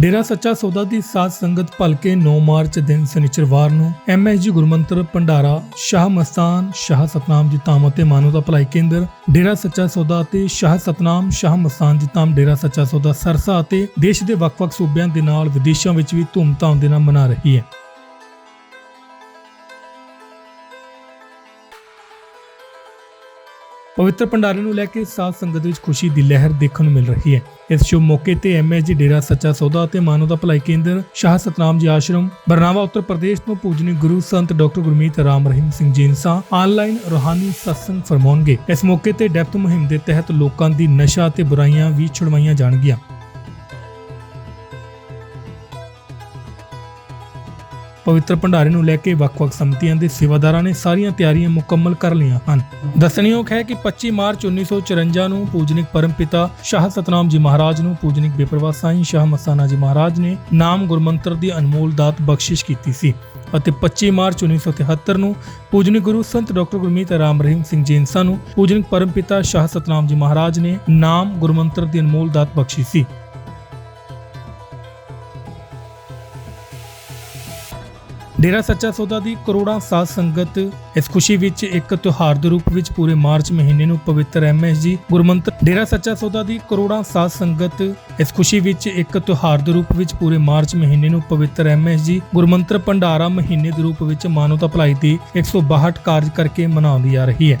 ਡੇਰਾ ਸੱਚਾ ਸੌਦਾ ਦੀ ਸਾਧ ਸੰਗਤ ਭਲਕੇ 9 ਮਾਰਚ ਦਿਨ ਸ਼ਨੀਚਰਵਾਰ ਨੂੰ ਐਮਐਸਜੀ ਗੁਰਮੰਤਰ ਭੰਡਾਰਾ, ਸ਼ਾਹ ਮਸਤਾਨ, ਸ਼ਾਹ ਸਤਨਾਮ ਜੀ ਧਾਮ ਅਤੇ ਮਾਨਵਤਾ ਭਲਾਈ ਕੇਂਦਰ, ਡੇਰਾ ਸੱਚਾ ਸੌਦਾ ਅਤੇ ਸ਼ਾਹ ਸਤਨਾਮ, ਸ਼ਾਹ ਮਸਤਾਨ ਜੀ ਧਾਮ ਡੇਰਾ ਸੱਚਾ ਸੌਦਾ ਸਰਸਾ ਅਤੇ ਦੇਸ਼ ਦੇ ਵੱਖ-ਵੱਖ ਸੂਬਿਆਂ ਦੇ ਨਾਲ ਵਿਦੇਸ਼ਾਂ ਵਿੱਚ ਵੀ ਧੂਮਧਾਮ ਦੇ ਨਾਲ ਮਨਾ ਰਹੀ ਹੈ। ਪਵਿੱਤਰ ਭੰਡਾਰੇ ਨੂੰ ਲੈ ਕੇ ਸਾਧ ਸੰਗਤ ਵਿੱਚ ਖੁਸ਼ੀ ਦੀ ਲਹਿਰ ਦੇਖਣ ਨੂੰ ਮਿਲ ਰਹੀ ਹੈ। ਇਸ ਸ਼ੁਭ ਮੌਕੇ ਤੇ ਐਮਐਸਜੀ ਡੇਰਾ ਸੱਚਾ ਸੌਦਾ ਅਤੇ ਮਾਨਵਤਾ ਭਲਾਈ ਕੇਂਦਰ ਸ਼ਾਹ ਸਤਨਾਮ ਜੀ ਆਸ਼ਰਮ ਬਰਨਾਵਾ ਉੱਤਰ ਪ੍ਰਦੇਸ਼ ਤੋਂ ਪੂਜਨੀ ਗੁਰੂ ਸੰਤ ਡਾਕਟਰ ਗੁਰਮੀਤ ਰਾਮ ਰਹੀਮ ਸਿੰਘ ਜੀ ਆਨਲਾਈਨ ਰੋਹਾਨੀ ਸਤਸੰਗ ਫਰਮਾਉਣਗੇ। ਇਸ ਮੌਕੇ ਤੇ ਡੈਪਥ ਮੁਹਿੰਮ ਦੇ ਤਹਿਤ ਲੋਕਾਂ ਦੀ ਨਸ਼ਾ ਅਤੇ ਬੁਰਾਈਆਂ ਵੀ ਛੁਡਵਾਈਆਂ ਜਾਣਗੀਆਂ। ਪਵਿੱਤਰ ਭੰਡਾਰੇ ਨੂੰ ਲੈ ਕੇ ਵੱਖ-ਵੱਖ ਸੰਮਤੀਆਂ ਦੇ ਸੇਵਾਦਾਰਾਂ ਨੇ ਸਾਰੀਆਂ ਤਿਆਰੀਆਂ ਮੁਕੰਮਲ ਕਰ ਲਈਆਂ ਹਨ। ਦੱਸਣਯੋਗ ਹੈ ਕਿ 25 ਮਾਰਚ 1954 ਨੂੰ ਪੂਜਨਿਕ ਪਰਮਪਿਤਾ ਸ਼ਾਹ ਸਤਨਾਮ ਜੀ ਮਹਾਰਾਜ ਨੂੰ ਪੂਜਨਿਕ ਬੇਪਰਵਾਹ ਸਾਈਂ ਸ਼ਾਹ ਮਸਾਨਾ ਜੀ ਮਹਾਰਾਜ ਨੇ ਨਾਮ ਗੁਰਮੰਤਰ ਦੀ ਅਨਮੋਲ ਦਾਤ ਬਖਸ਼ਿਸ਼ ਕੀਤੀ ਸੀ ਅਤੇ 25 ਮਾਰਚ 1973 ਨੂੰ ਪੂਜਨਿਕ ਗੁਰੂ ਸੰਤ ਡਾਕਟਰ ਗੁਰਮੀਤ ਰਾਮ ਰਹੀਮ ਸਿੰਘ ਜੀ ਇਨਸਾ ਨੂੰ ਪੂਜਨਿਕ ਪਰਮਪਿਤਾ ਸ਼ਾਹ ਸਤਨਾਮ ਜੀ ਮਹਾਰਾਜ ਨੇ ਨਾਮ ਗੁਰਮੰਤਰ ਦੀ ਅਨਮੋਲ ਦਾਤ ਬਖਸ਼ੀ ਸੀ। ਡੇਰਾ ਸੱਚਾ ਸੌਦਾ ਦੀ ਕਰੋੜਾਂ ਸਾਧ ਸੰਗਤ ਇਸ ਖੁਸ਼ੀ ਵਿੱਚ ਇੱਕ ਤਿਉਹਾਰ ਦੇ ਰੂਪ ਵਿੱਚ ਪੂਰੇ ਮਾਰਚ ਮਹੀਨੇ ਨੂੰ ਪਵਿੱਤਰ ਐਮਐਸਜੀ ਗੁਰਮੰਤਰ ਡੇਰਾ ਸੱਚਾ ਸੌਦਾ ਦੀ ਕਰੋੜਾਂ ਸਾਧ ਸੰਗਤ ਇਸ ਖੁਸ਼ੀ ਵਿੱਚ ਇੱਕ ਤਿਉਹਾਰ ਦੇ ਰੂਪ ਵਿੱਚ ਪੂਰੇ ਮਾਰਚ ਮਹੀਨੇ ਨੂੰ ਪਵਿੱਤਰ ਐਮਐਸਜੀ ਗੁਰਮੰਤਰ ਭੰਡਾਰਾ ਮਹੀਨੇ ਦੇ ਰੂਪ ਵਿੱਚ ਮਾਨਵਤਾ ਭਲਾਈ ਦੀ 162 ਕਾਰਜ ਕਰਕੇ ਮਨਾਉਂਦੀ ਆ ਰਹੀ ਹੈ।